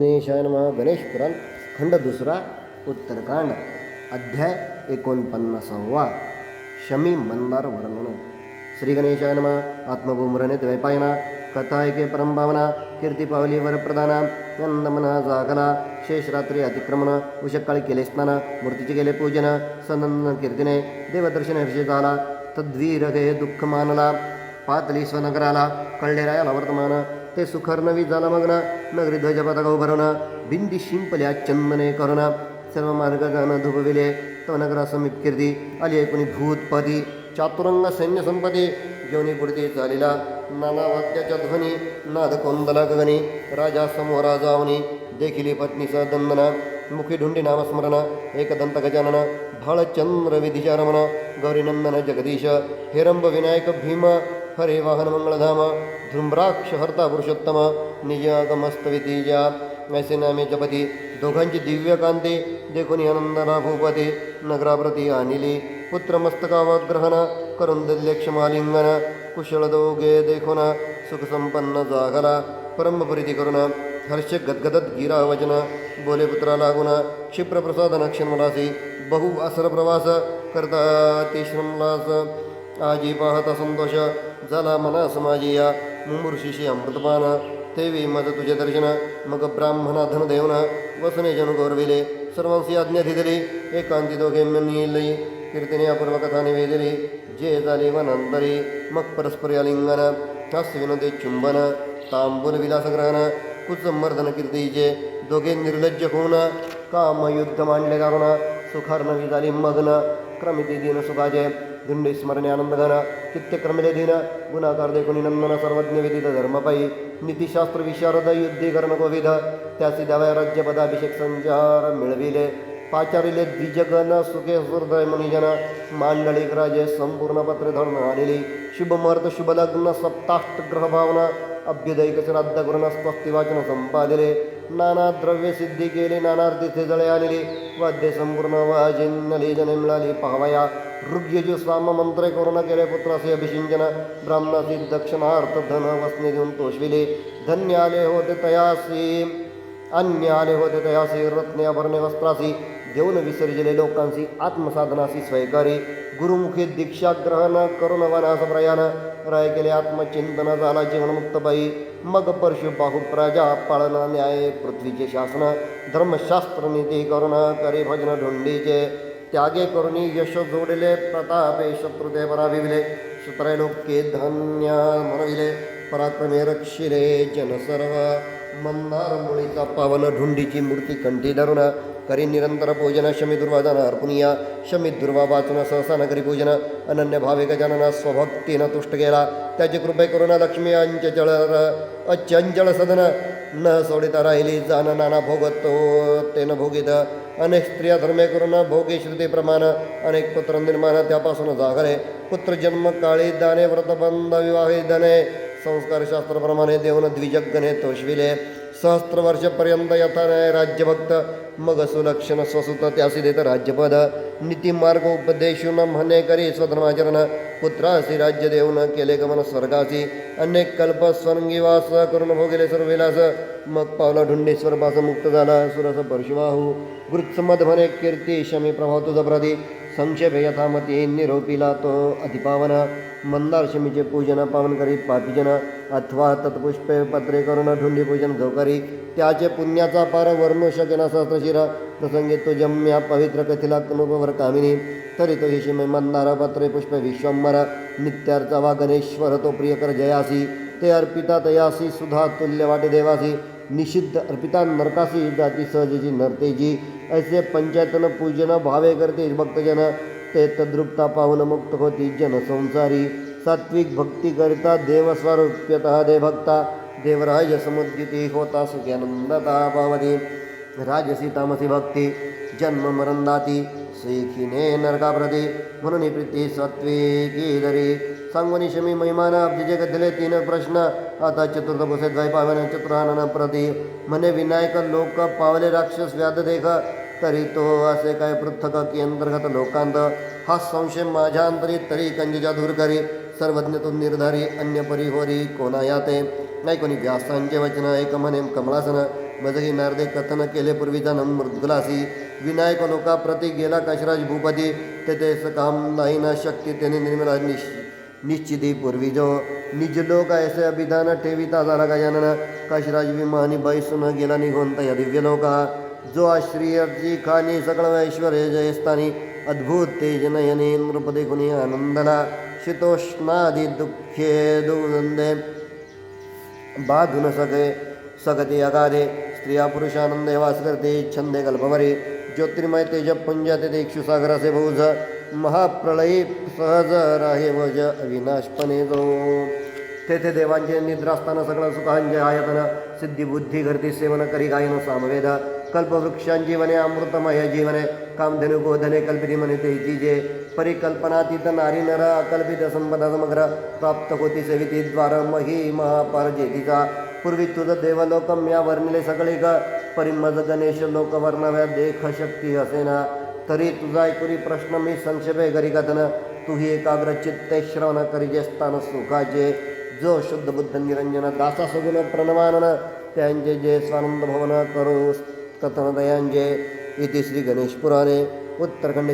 गणेशाय नमः गणेश पुराण खंड दुसरा, उत्तरकांड, अध्याय एकोणपन्नासावा, शमी मंदार वर्णन। श्री गणेशाय नमः। आत्मभूमरणे द्वैपायना परमभावना कीर्ती पावली वरप्रदाना नंदमना जागला शेषरात्री अतिक्रमण, उषकाळी केले स्नान, मूर्तीचे गेले पूजन सनंदन कीर्तीने, देवदर्शन हर्षे झाला तद्वीर हे दुःख मानला पातली स्वनगराला कळलेरायाला वर्तमान ते सुखर नवी झाला मग्न नगरी ध्वज पताका उभारवणं बिंदी शिंपल्या चंदने करुण। सर्व मार्ग जाणं तो नगरा समीप कीर्ती आली ऐकुनी भूतपदी चातुरंग सैन्य संपती जेवणी पुढती चालिला नाना वाद्याच्या ध्वनी नाद कोंदला गगनी राजा समोरा जावनी देखिली पत्नी सदंदना मुखी ढुंडी नामस्मरण एकदंत गजानन भाळचंद्र विधिचा रमण गौरीनंदन जगदीश हेरंब विनायक भीम हरे वाहन मंगलधाम धृम्राक्ष हर्ता पुरुषोत्तम, निजगमस्तवितीजा। ऐसे नामे जपती दोघांची दिव्य कांती देखुनी आनंदना भूपती नगराप्रती पुत्र मस्तकावग्रहण करून दिल्यक्षमालिंगन कुशल दोघे देखुन सुखसंपन्न जागला, परमप्रीती करुण, हर्ष गदगदत गिरा वचन बोले पुत्रा लागून क्षिप्रप्रसादन क्षणमलासी बहु असर प्रवास करता ती श्रमलास आजी पाहता संतोष झाला मना समाजी या मुमूर्षिशी अमृतपान, तेवी मद तुझे दर्शन, मग ब्राह्मणा धनदेवना वसने जनु गौरविले सर्वांशी आज्ञा दिली एकांती दोघे मिळली कीर्तिने अपूर्व कथा निवेदिली, जे झाले वनंतरी, मग परस्पर आलिंगन, हास्य विनोदे चुंबन, तांबूल विलासग्रहण कुच मर्दन कीर्तीचे दोघे निर्लज्ज होऊन काम युद्ध मांडले दारुण सुखार्नवी झाली मग्न, क्रमिती दिन सुखाचे धुंडी स्मरणे आनंद घन चित्ते क्रमिले दिन गुणाकार देखुनी नंदन सर्वज्ञ विदित नीतिशास्त्र विशारद युद्धी कर्ण कोविद त्यासी राज्य राज्यपदाभिषेक संचार मिळविले पाचारिले द्विजगण सुखे हृदय मुनिजन मांडलिक राजे संपूर्ण पत्र धरून आलेली शुभ मुहूर्त शुभ लग्न सप्ताष्ट ग्रह भावना अभ्युदयिक श्राद्ध करून स्वस्ती वाचन संपादिले नाना द्रव्य सिद्धी केली नाना तिथे जळे आलेली वाद्य संपूर्ण वाजिन्नली जने मिळाली पाहवया ऋग्यजू साम मंत्र करून केले पुत्रासी अभिषिंचन ब्राह्मणासी दक्षिणार्थ धन वसने देऊन तोषविले होते तयासी अन्य आले होते तयासी, रत्ने आभरणे वस्त्रासी देऊन विसर्जले लोकांसी, आत्मसाधनासी स्वयकारी, गुरुमुखी दीक्षा ग्रहण करून वनास प्रयाण राय केले आत्मचिंतन, झाला जीवनमुक्त बाई मग परशु बाहू प्रजा पाळन न्याय, पृथ्वीचे शासन, धर्मशास्त्र नीती करुण, करी भजन ढोंडीचे त्यागे करुणी यश जोडले प्रतापे शत्रुदेवराविले सुत्रैलोक्ये धन्य मनविले पराक्रमे रक्षिले जन मंदार मुळीचा पावन ढुंडीची मूर्ती कंठी धरुण, करी निरंतर पूजन, शमी दुर्वादन अर्पुनिया, शमी दुर्वा वाचून सहसा नगरी पूजन, अनन्य भावे गजानन स्वभक्तीनं तुष्ट केला त्याची कृपे करुणा लक्ष्मी अंचळ अचंचळ सदन, न सोडिता राहिली जाण नाना भोगतो तेन भोगित. अनेक स्त्रिया धर्मे करून भोगे श्रुती प्रमाण, अनेक पुत्र निर्माण त्यापासून जागरे. पुत्र जन्म काळी दाने व्रतबंध विवाहे, धने संस्कार शास्त्राप्रमाणे देऊन द्विजगणे तोषविले। सहस्त्र वर्षपर्यंत यथानय राज्यभक्त। मग सुलक्षण स्वसुत त्यासी देत राज्यपद। नीतिमार्ग उपदेशून म्हणे करी स्वधर्माचरण। पुत्रासी राज्य देऊन केले गमन स्वर्गासी। अनेक कल्प स्वर्गीवास करून भोगले सर्व विलास मग पावला ढुंडेश्वर पास मुक्त झाला। सुरस परशुबाहू। वृत्समद म्हणे कीर्ती शमी प्रभाव तुझ प्रदी संक्षेप यथामती निरोपिला तो अतिपावन मंदार शमीचे पूजन पावन करी पापीजन, अथवा तत्पुष्पे पत्रे करून ढुंडी पूजन जो करी त्याचे पुण्याचा पार वर्णू शकेना प्रसंगी तो जम्या पवित्र कथिला कनुपवर कामिनी, तरी तो हिशिमे मंदार पत्रे पुष्प विश्वंबर नित्यार्चा वा गणेश्वर तो प्रियकर जयासी, ते अर्पिता तयासी, सुधा तुल्य वाटे देवासी, निषिद्ध अर्पिता नरकासी, जाती सहजेची नरतेजी ऐसे पंचायतन पूजन भावे करते भक्तजन। ते तद्रुपता पाहून मुक्त होती जन संसारी। सात्विक भक्ती करिता देवस्वरूप्यत देवभक्ता देवराज समुद्यती होता सुख्यानंदता पावती। राजसी तामसी भक्ती जन्म मरण दाती शेखिने नरकाप्रती। म्हणून प्रीती सात्विकी दरी सांगवनी शमी महिमान गद्धले तीन प्रश्न। आता चतुर्थ बसे जाय पावन चतुरानन प्रती। म्हणे विनायक लोक पावले राक्षस व्याध देख। तरी तो असे काय पृथक की अंतर्गत लोकांत हा संशय माझ्या अंतरी तरी कंजजा दूर करी. सर्वज्ञ तो निर्धारी, अन्य परिहोरी कोणा याते? नाही कोणी व्यासांचे वचन, एक म्हणे कमळासन. मजही नारदे कथन केले पूर्वीचा मृदुलासी. विनायक लोका प्रति गेला काशराज भूपती. तेथे काम नाही ना शक्ती त्याने निर्मला निश, निश्चिती पूर्वी जो निज लोक ऐसे अभिधान ठेविता झाला गजानन. काशराज विमानी बैसून गेला निघून या दिव्य लोका. जो आश्रियची खानी सकल ऐश्वर्य जयस्थानी अद्भुत तेज नयने नृपदे कुणी आनंदला शीतोष्णादी दुःखे दुनंदे बाधून सगळे सगती अगाधे, स्त्रिया पुरुषानंदे वास करते छंदे कल्पवरे, ज्योतिर्मय तेज पुंजाते ते क्षुसागर असे बहुज महाप्रलयी सहज राहे वज अविनाशपणे जो तेथे देवांचे निद्रास्थान सगळं सुखांचे आयतन, सिद्धी बुद्धी सेवन करी गायन सामवेद। कल्पवृक्षांची वने अमृतमय जीवने कामधेनु गोधने कल्पिती म्हणे ते जे परिकल्पनातीत नारी, नर अकल्पित संपदा समग्र, प्राप्त होती सेविती द्वार, मही महापार जेतीचा पूर्वी तुझ देवलोकम या वर्णिले सगळे ग परिमज गणेश लोक वर्णव्या देख शक्ती असेना तरी तुझा ऐकुरी प्रश्न मी संक्षेपे करी कथन, तुही एकाग्र चित्ते श्रवण करीजे स्थान सुखाचे, जो शुद्ध बुद्ध निरंजन, दासा सगुण प्रणमानन त्यांचे जे स्वानंद भवन करू दयांचे इति श्रीगणेशपुराणे गणेश पुराणे उत्तरखंड